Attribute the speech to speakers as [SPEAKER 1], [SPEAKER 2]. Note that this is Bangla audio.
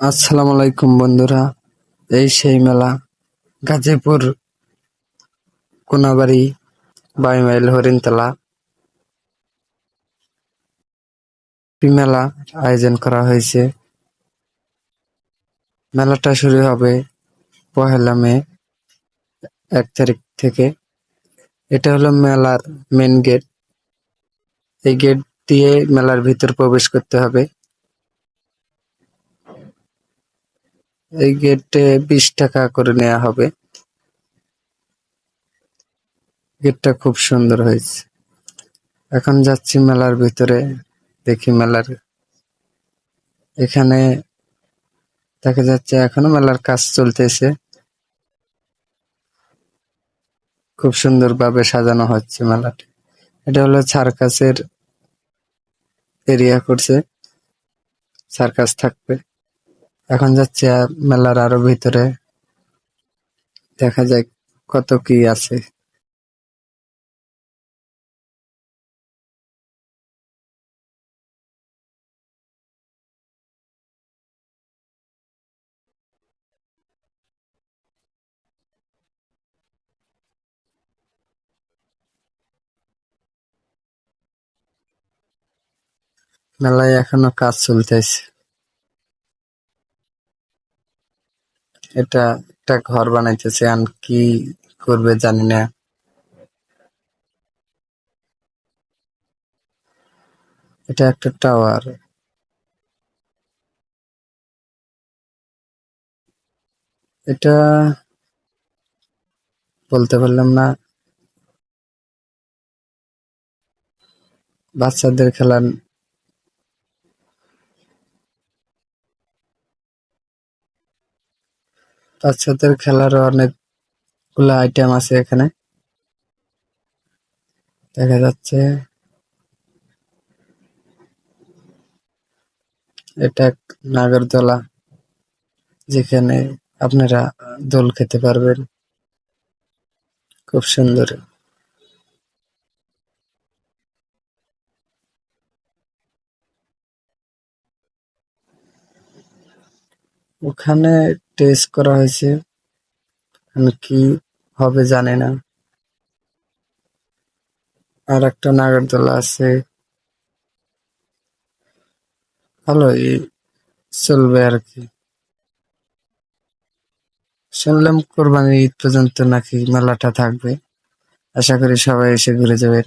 [SPEAKER 1] আসসালামু আলাইকুম বন্ধুরা। এই সেই মেলা, গাজীপুর কোনাবাড়ি বাইমাইল হরিণতলা। মেলা আয়োজন করা হয়েছে। মেলাটা শুরু হবে পহেলা মে এক তারিখ থেকে। এটা হলো মেলার মেন গেট এই গেট দিয়ে মেলার ভিতর প্রবেশ করতে হবে। এই গেটে বিশ টাকা করে নেওয়া হবে। গেটটা খুব সুন্দর হয়েছে। এখন যাচ্ছি মেলার ভিতরে, দেখি মেলার। এখানে দেখা যাচ্ছে এখনও মেলার কাজ চলতেছে। খুব সুন্দরভাবে সাজানো হচ্ছে মেলাটি। এটা হলো সার্কাসের এরিয়া করছে। সার্কাস থাকবে। এখন যাচ্ছে মেলার আরও ভিতরে। দেখা যাক কত কি আছে। মেলায় এখনও কাজ চলতেছে। এটা একটা ঘর বানাইতেছে আর কি করবে জানি না। এটা একটা টাওয়ার। এটা বলতে পারলাম না। বাচ্চাদের খেলার বাচ্চাদের খেলারও অনেকগুলো আইটেম আছে এখানে। দেখা যাচ্ছে এটা নাগরদোলা, যেখানে আপনারা দোল খেতে পারবেন। খুব সুন্দর। ওখানে টেস্ট করা হয়েছে। আমি কি হবে জানি না। আর একটা নাগরদোলা আছে। ভালোই চলবে আর কি। শুনলাম কোরবানি ঈদ পর্যন্ত নাকি মেলাটা থাকবে। আশা করি সবাই এসে ঘুরে যাবেন।